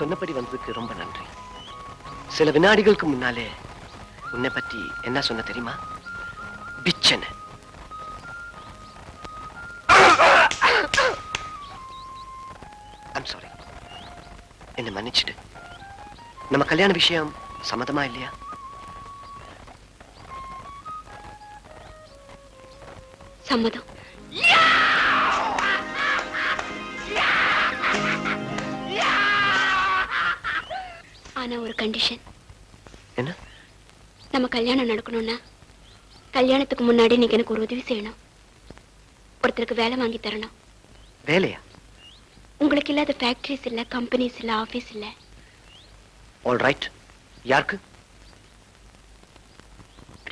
சொன்னபடி வந்ததுக்கு ரொம்ப நன்றி. சில வினாடிகளுக்கு முன்னாலே உன்னை பத்தி என்ன சொன்ன தெரியுமா? பிச்சன். ஐம் சாரி என்னை நம்ம கல்யாண விஷயம் சம்மதமா இல்லையா? சம்மதம். ஆனா ஒரு கண்டிஷன் என்ன? நம்ம கல்யாணம் நடக்கணும்னா கல்யாணத்துக்கு முன்னாடி நீங்க எனக்கு ஒரு உதவி செய்யணும். ஒருத்தருக்கு வேலை வாங்கி தரணும். வேலையா? உங்களுக்கு இல்லாத ஃபேக்டரிஸ் இல்ல கம்பெனிஸ் இல்ல ஆபீஸ் இல்ல. ஆல் ரைட் யாருக்கு?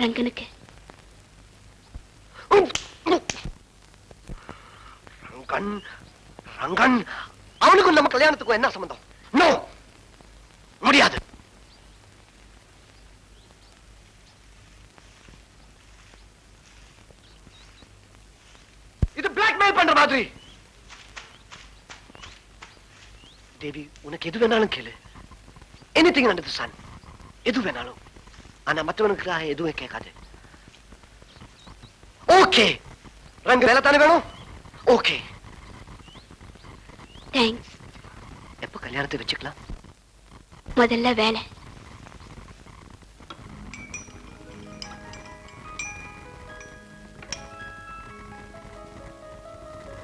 ரங்கனுக்கு. ரங்கன் ரங்கன். அவனுக்கும் நம்ம கல்யாணத்துக்கும் என்ன சம்பந்தம்? நோ முடியாது. இது பிளாக்மெயில் பண்ற மாதிரி. தேவி உனக்கு எது வேணாலும் கேளு. எனிதிங் அண்டர் தி சன் எது வேணாலும். ஆனா மற்றவனுக்காக எதுவும் கேட்காது. ஓகே ரங்க வேலை தானே வேணும்? ஓகே தேங்க்ஸ் எப்போ கல்யாணத்தை வச்சுக்கலாம்? முதல்ல வேலை.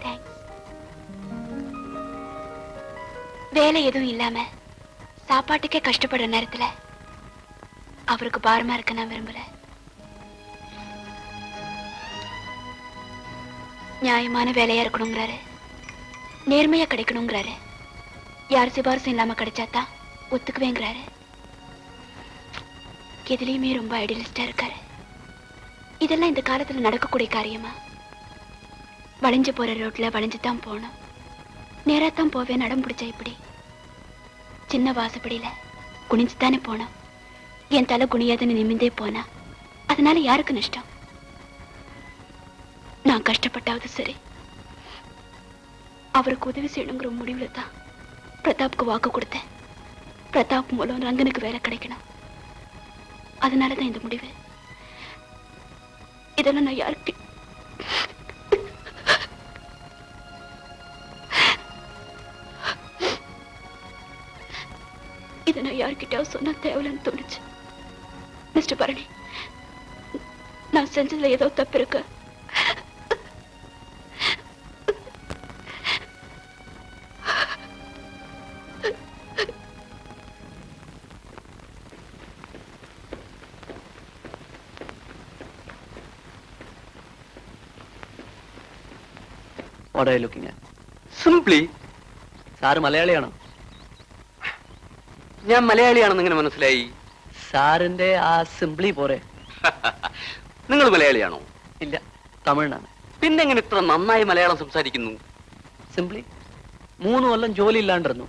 தேங்க்ஸ் வேலை எதுவும் இல்லாம சாப்பாட்டுக்கே கஷ்டப்படுற நேரத்துல அவருக்கு பாரமா இருக்க நான் விரும்பல. நியாயமான வேலையா இருக்கணுங்கிறாரு. நேர்மையா கிடைக்கணுங்கிறாரு. யார் சிபாரிசும் இல்லாம கிடைச்சாதான் ஒத்துக்குவேங்கிறாரு. எதுலயுமே ரொம்ப ஐடியலிஸ்டா இருக்காரு. இதெல்லாம் இந்த காலத்துல நடக்கக்கூடிய காரியமா? வளைஞ்சு போற ரோட்ல வளைஞ்சு தான் போனோம் நேரா தான் போவேன் நடம் பிடிச்சா இப்படி? சின்ன வாசப்படியில குனிஞ்சு தானே போனோம் என் தலை குனியாதுன்னு நிமிந்தே போனா அதனால யாருக்கு நஷ்டம்? நான் கஷ்டப்பட்டாவது சரி. அவருக்கு உதவி செய்யணுங்கிற முடிவுல தான் பிரதாப்க்கு வாக்கு கொடுத்தேன். பிரதாப் மூலம் ரங்கனுக்கு வேலை கிடைக்கணும். அதனாலதான் இந்த முடிவு. இதெல்லாம் நான் யாருக்கு இதை நான் யார்கிட்டயாவது சொன்னா தேவலன்னு தோணுச்சு. மிஸ்டர் பரணி நான் செஞ்சதுல ஏதோ தப்பு இருக்கு. Are you looking at? Simply sir മലയാളിയാണോ? ഞാൻ മലയാളിയാണെന്ന് ഇങ്ങനെ മനസ്സിലായി. സാറിന്റെ ആ സിംപ്ലി പോരെ. നിങ്ങൾ മലയാളിയാണോ? ഇല്ല തമിഴിനാണ്. പിന്നെ എങ്ങനെ ഇത്ര നന്നായി മലയാളം സംസാരിക്കുന്നു? സിംപ്ലി മൂന്ന് കൊല്ലം ജോലി ഇല്ലാണ്ടിരുന്നു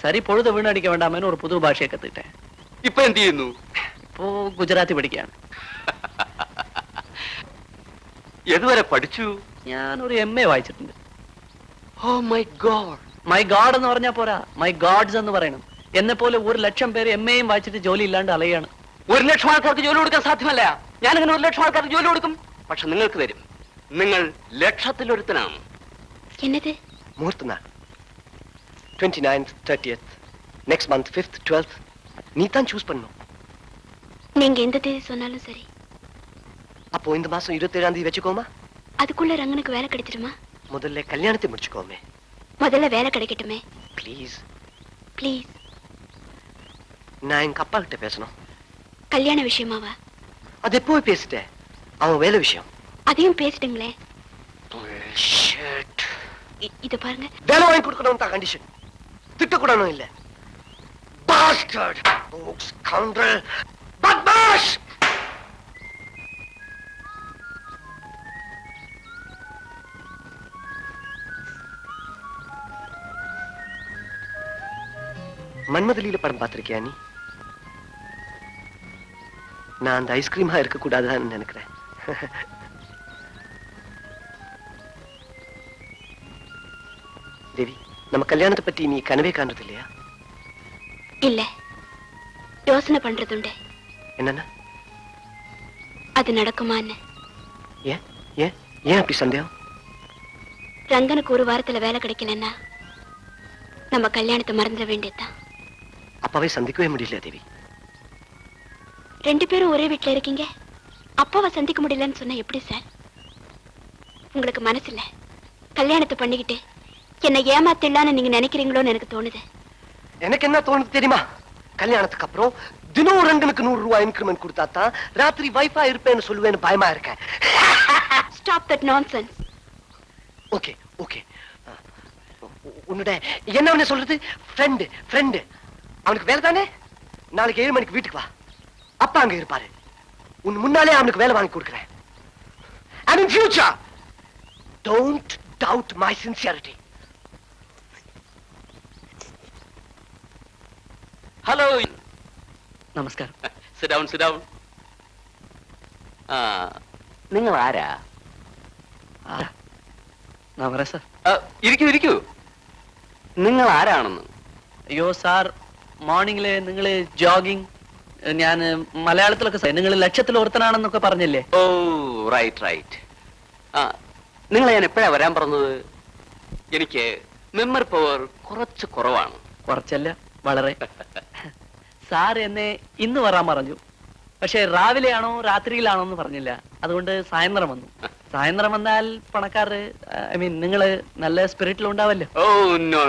സരി പൊഴുത വീണടിക്ക വേണ്ടാമേന്ന് ഒരു പുതു ഭാഷയൊക്കെ കത്തിട്ടെ ഇപ്പൊ എന്ത് ചെയ്യുന്നു? ഇപ്പോ ഗുജറാത്തി പഠിക്കുകയാണ്. എതുവരെ പഠിച്ചു? ഞാൻ ഒരു എം എ വായിച്ചിട്ടുണ്ട് oh my god my god എന്ന് പറഞ്ഞാൽ പോരാ മൈ ഗാഡ്സ് എന്ന് പറയണം എന്നെ പോലെ ഒരു ലക്ഷം പേര് എം എയും വായിച്ചിട്ട് ജോലി ഇല്ലാണ്ട് അലയാണ് ഒരു ലക്ഷം ആൾക്കാർക്ക് ജോലി കൊടുക്കാൻ സാധ്യമല്ല ഞാനിങ്ങനെ ഒരു ലക്ഷം ആൾക്കാർക്ക് ജോലി കൊടുക്കും പക്ഷെ നിങ്ങൾക്ക് തരും നിങ്ങൾ ലക്ഷത്തിലൊരുത്തനാണ് என்னது முகூர்த்த நாள் twenty ninth thirtieth next month fifth twelfth நீ தான் சூஸ் பண்ணும் நீங்க எந்த தேதி சொன்னாலும் சரி அப்போ இந்த மாசம் இருபத்தேழாம் தேதி வச்சுக்கோமா அதுக்குள்ள ரங்கனுக்கு வேலை கிடைச்சிருமா? முதல்ல கல்யாணத்தை முடிச்சுக்கோமே. முதல்ல வேலை கிடைக்கட்டுமே. ப்ளீஸ் ப்ளீஸ் நான் எங்க அப்பா கிட்ட பேசணும். கல்யாண விஷயமாவா? அது எப்போ பேசிட்டேன். அவன் வேலை விஷயம். அதையும் பேசிட்டுங்களே. இது பாருங்க. வேலை வாங்கி கொடுக்கணும் தான் கண்டிஷன் திட்டக்கூடாதும் இல்ல. Bastard! Oh, மன்மதலியில படம் பார்த்திருக்கியா நீ? நான் அந்த ஐஸ்கிரீமா இருக்க கூடாதுன்னு நினைக்கிறேன். தேவி நம்ம கல்யாணத்தை பத்தி நீ கனவே காண்றது இல்லையா? இல்ல. யோசனை பண்றதுண்டு என்னன்னா? அது நடக்குமான்னு. ஏன்? ஏன்? ஏன் அப்படி சந்தேகம்? ரங்கனுக்கு ஒரு வாரத்துல வேலை கிடைக்கலன்னா நம்ம கல்யாணத்தை மறந்துட வேண்டியதுதான். அப்பாவை சந்திக்கவே முடியல தேவி. ரெண்டு பேரும் ஒரே வீட்ல இருக்கீங்க? அப்பாவை சந்திக்க முடியலன்னு சொன்னா எப்படி சார்? உங்களுக்கு மனசு இல்ல கல்யாணத்தை பண்ணிக்கிட்டு என்னை ஏமாத்திடலான்னு நீங்க நினைக்கிறீங்களோன்னு எனக்கு தோணுது. எனக்கு என்ன தோணுது தெரியுமா? கல்யாணத்துக்கு அப்புறம் தினம் ரங்கனுக்கு நூறு ரூபாய் இன்க்ரிமெண்ட் கொடுத்தா தான் ராத்திரி வைஃபா இருப்பேன்னு சொல்லுவேன்னு பயமா இருக்கேன். Stop that nonsense okay okay உன்னோட என்ன சொல்றது? ஃப்ரெண்டு ஃப்ரெண்டு அவனுக்கு வேலை தானே நாளைக்கு ஏழு மணிக்கு வீட்டுக்கு வா அப்பா அங்க இருப்பாரு உன் முன்னாலே அவனுக்கு வேலை வாங்கி கொடுக்குறேன் and in future don't doubt my sincerity hello നമസ്കാരം സിഡൗൺ സിഡൗൺ ആ നിങ്ങൾ ആരാ ആ, ഞാൻ വരാം സാർ ആ, ഇരിക്കൂ ഇരിക്കൂ നിങ്ങൾ ആരാണെന്ന് അയ്യോ സാർ മോർണിംഗിൽ നിങ്ങൾ ജോഗിങ് ഞാൻ മലയാളത്തിലൊക്കെ നിങ്ങൾ ലക്ഷത്തിൽ ഓർത്തനാണെന്നൊക്കെ പറഞ്ഞില്ലേ? ഓ റൈറ്റ് റൈറ്റ് ആ നിങ്ങളെ ഞാൻ എപ്പോഴാ വരാൻ പറഞ്ഞത്? എനിക്ക് മെമ്മറി പവർ കുറച്ച് കുറവാണ്. കുറച്ചല്ല വളരെ. സാർ എന്നെ ഇന്ന് വരാൻ പറഞ്ഞു. പക്ഷെ രാവിലെയാണോ രാത്രിയിലാണോ എന്ന് പറഞ്ഞില്ല. അതുകൊണ്ട് സായന്ത്രം വന്നു. സായന്ത്രം വന്നാൽ പണക്കാർ ഐ മീൻ നിങ്ങൾ നല്ല സ്പിരിറ്റിൽ ഉണ്ടാവല്ലോ ഓ no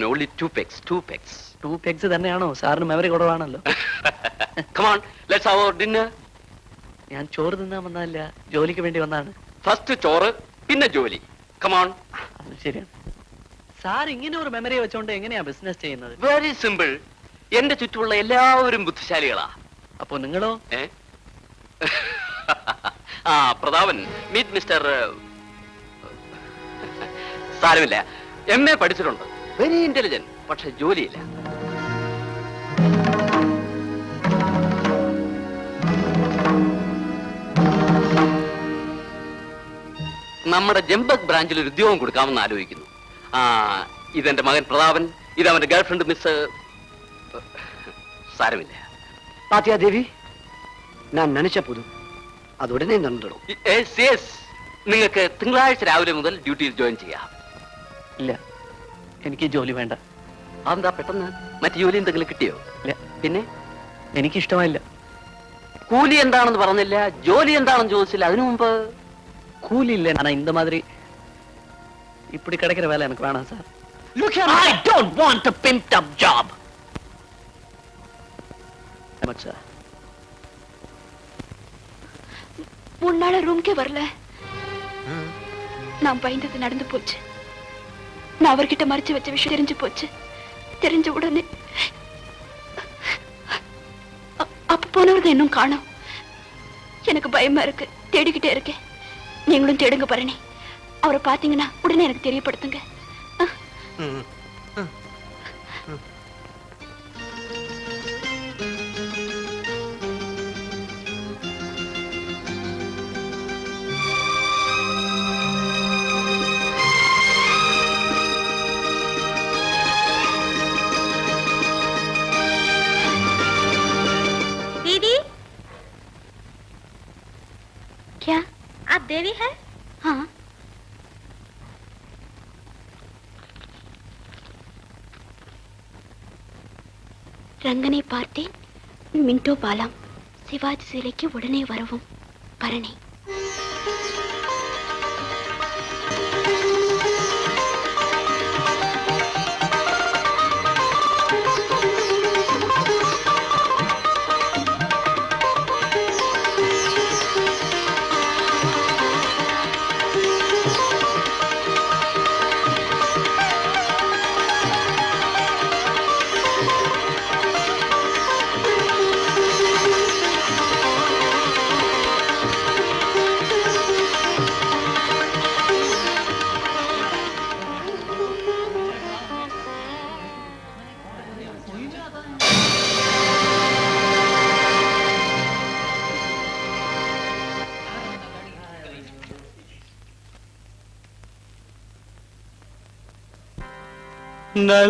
no only two pegs two pegs two pegs തന്നെയാണോ? സാറിന് മെമ്മറി കുറവാണല്ലോ. കമാൺ ലെറ്റ്സ് അവർ ഡിന്നർ ഞാൻ ചോറ് തിന്നാൻ വന്നതല്ല ജോലിക്ക് വേണ്ടി വന്നാണ്. ഫസ്റ്റ് ചോറ് പിന്നെ ജോലി. കമാൺ അത് ശരിയാണ് സാർ ഇങ്ങനെ ഒരു മെമ്മറി വെച്ചോണ്ട് എങ്ങനെയാ ബിസിനസ് ചെയ്യുന്നത്? വെരി സിമ്പിൾ എന്റെ ചുറ്റുമുള്ള എല്ലാവരും ബുദ്ധിശാലികളാ. അപ്പൊ നിങ്ങളോ? ഏ? ആ പ്രതാപൻ. മീറ്റ് മിസ്റ്റർ സാരമില്ല. എം എ പഠിച്ചിട്ടുണ്ട്. വെരി ഇന്റലിജന്റ് പക്ഷെ ജോലിയില്ല. നമ്മുടെ ജംബക് ബ്രാഞ്ചിൽ ഒരു ഉദ്യോഗം കൊടുക്കാമെന്ന് ആലോചിക്കുന്നു. ആ ഇതെന്റെ മകൻ പ്രതാപൻ ഇത് അവന്റെ ഗേൾഫ്രണ്ട് മിസ് സാരമില്ല. പാത്യാദേവി ഞാൻ നനച്ച പുതു. അതുടനെ നടന്നിടും നിങ്ങൾക്ക് തിങ്കളാഴ്ച രാവിലെ മുതൽ ഡ്യൂട്ടിയിൽ ജോയിൻ ചെയ്യാം. ഇല്ല എനിക്ക് ജോലി വേണ്ട. അതെന്താ പെട്ടെന്ന്? മറ്റു ജോലി എന്തെങ്കിലും കിട്ടിയോ? ഇല്ല പിന്നെ? എനിക്കിഷ്ടമായില്ല. കൂലി എന്താണെന്ന് പറഞ്ഞില്ല ജോലി എന്താണെന്ന് ചോദിച്ചില്ല അതിനു മുമ്പ് கூலி இல்லை. ஆனா இந்த மாதிரி இப்படி கிடைக்கிற வேலை எனக்கு வேணாம் sir. Look here, I don't want a pimped up job. மச்சா முன்னால ரூம்க்கே வரல. நான் பயந்தது நடந்து போச்சு. நான் அவர்கிட்ட மறைச்சு வச்ச விஷயம் தெரிஞ்சு போச்சு. தெரிஞ்ச உடனே அப்ப போனவர்கள் இன்னும் காணோம். எனக்கு பயமா இருக்கு. தேடிக்கிட்டே இருக்கேன். நீங்களும் தேடுங்க பரணி. அவரை பாத்தீங்கன்னா உடனே எனக்கு தெரியப்படுத்துங்க. देवी है हाँ ரங்கனை பார்த்தேன் மின்டோ பாலம் சிவாஜி சிலைக்கு உடனே வரவும் பரணி No.